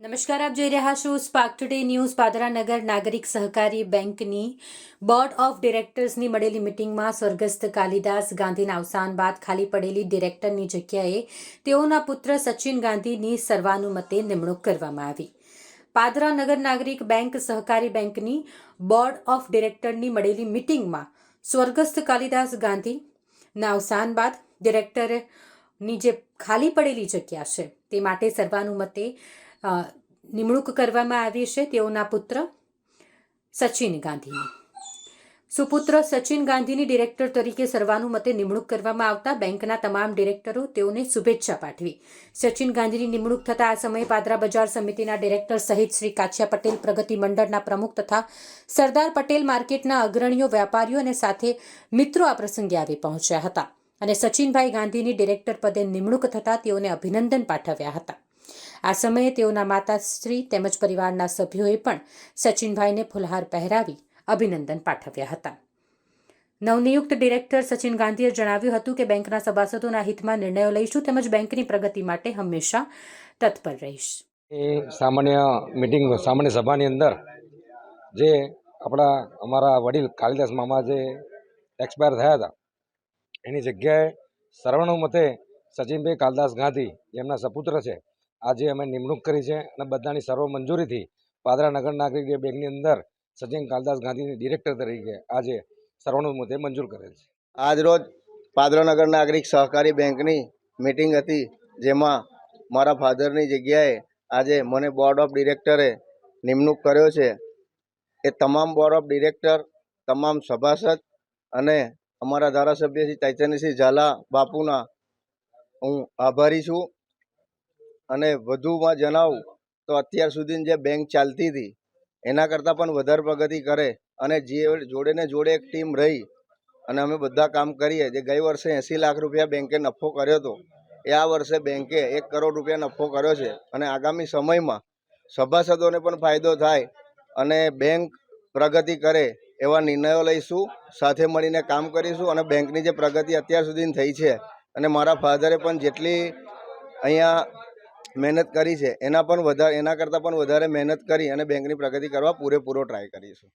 નમસ્કાર, આપ જોઈ રહ્યા છો સ્પાર્ક ટુડે ન્યૂઝ પાદરાનગર નાગરિક સહકારી બેંકની બોર્ડ ઓફ ડિરેક્ટર્સની મળેલી મિટિંગમાં સ્વર્ગસ્થ કાલિદાસ ગાંધીના અવસાન બાદ ખાલી પડેલી ડિરેક્ટરની જગ્યાએ તેઓના પુત્ર સચિન ગાંધીની સર્વાનુમતે નિમણૂક કરવામાં આવી. પાદરા નગર નાગરિક બેંક સહકારી બેંકની બોર્ડ ઓફ ડિરેક્ટરની મળેલી મિટિંગમાં સ્વર્ગસ્થ કાલિદાસ ગાંધીના અવસાન બાદ ડિરેક્ટરની જે ખાલી પડેલી જગ્યા છે, તે માટે સર્વાનુમતે નિમણૂક કરવામાં આવી છે તેઓના પુત્ર સચિન ગાંધીની. સુપુત્ર સચિન ગાંધીની ડિરેક્ટર તરીકે સર્વાનુમતે નિમણૂક કરવામાં આવતા બેંકના તમામ ડિરેક્ટરો તેઓને શુભેચ્છા પાઠવી. સચિન ગાંધીની નિમણૂક થતા આ સમયે પાદરા બજાર સમિતિના ડિરેક્ટર સહિત શ્રી કાછિયા પટેલ પ્રગતિ મંડળના પ્રમુખ તથા સરદાર પટેલ માર્કેટના અગ્રણીઓ વેપારીઓ અને સાથે મિત્રો આ પ્રસંગે આવી પહોંચ્યા હતા. અને સચિનભાઈ ગાંધીની ડિરેક્ટર પદે નિમણૂક થતા તેઓને અભિનંદન પાઠવ્યા હતા. આ સમયે તેઓના માતાશ્રી તેમજ પરિવારના સભ્યોએ પણ સચિનભાઈને ફુલહાર પહેરાવી અભિનંદન પાઠવ્યા હતા. નવનિયુક્ત ડિરેક્ટર સચિન ગાંધીએ જણાવ્યું હતું કે, બેંકના સભાસદોના હિતમાં નિર્ણયો લઈશું તેમજ બેંકની પ્રગતિ માટે હંમેશા તત્પર રહીશ. એ સામાન્ય મિટિંગ, સામાન્ય સભાની અંદર જે આપણા અમારા વડીલ કાલિદાસ મામા જે એક્સપાયર થયા હતા, એની જગ્યાએ સર્વાનુમતે સચિનભાઈ કાલિદાસ ગાંધી, જેમના સપુત્ર છે આજે અમે નિમણૂક કરી છે અને બધાની સર્વ મંજૂરીથી પાદરા નગર નાગરિક બેંકની અંદર સચિન કાલદાસ ગાંધીની ડિરેક્ટર તરીકે આજે સર્વાનુમતે મંજૂર કરેલ છે. આજરોજ પાદરાનગર નાગરિક સહકારી બેંકની મિટિંગ હતી, જેમાં મારા ફાધરની જગ્યાએ આજે મને બોર્ડ ઓફ ડિરેક્ટરે નિમણૂક કર્યો છે. એ તમામ બોર્ડ ઓફ ડિરેક્ટર તમામ સભાસદ અને અમારા ધારાસભ્ય શ્રી ચૈતન્યસિંહ ઝાલા બાપુના હું આભારી છું. અને વધુમાં જણાવું તો અત્યાર સુધીની જે બેંક ચાલતી હતી, એના કરતાં પણ વધારે પ્રગતિ કરે અને જે જોડે ને જોડે એક ટીમ રહી અને અમે બધા કામ કરીએ, જે ગઈ વર્ષે એંસી લાખ રૂપિયા બેંકે નફો કર્યો હતો, એ આ વર્ષે બેંકે એક કરોડ રૂપિયા નફો કર્યો છે અને આગામી સમયમાં સભાસદોને પણ ફાયદો થાય અને બેંક પ્રગતિ કરે એવા નિર્ણયો લઈશું, સાથે મળીને કામ કરીશું અને બેંકની જે પ્રગતિ અત્યાર સુધીની થઈ છે અને મારા ફાધરે પણ જેટલી અહીંયા મહેનત કરી છે. એના પણ વધારે, એના કરતાં પણ વધારે મહેનત કરી અને બેંકની પ્રગતિ કરવા પૂરેપૂરો ટ્રાય કરીશું.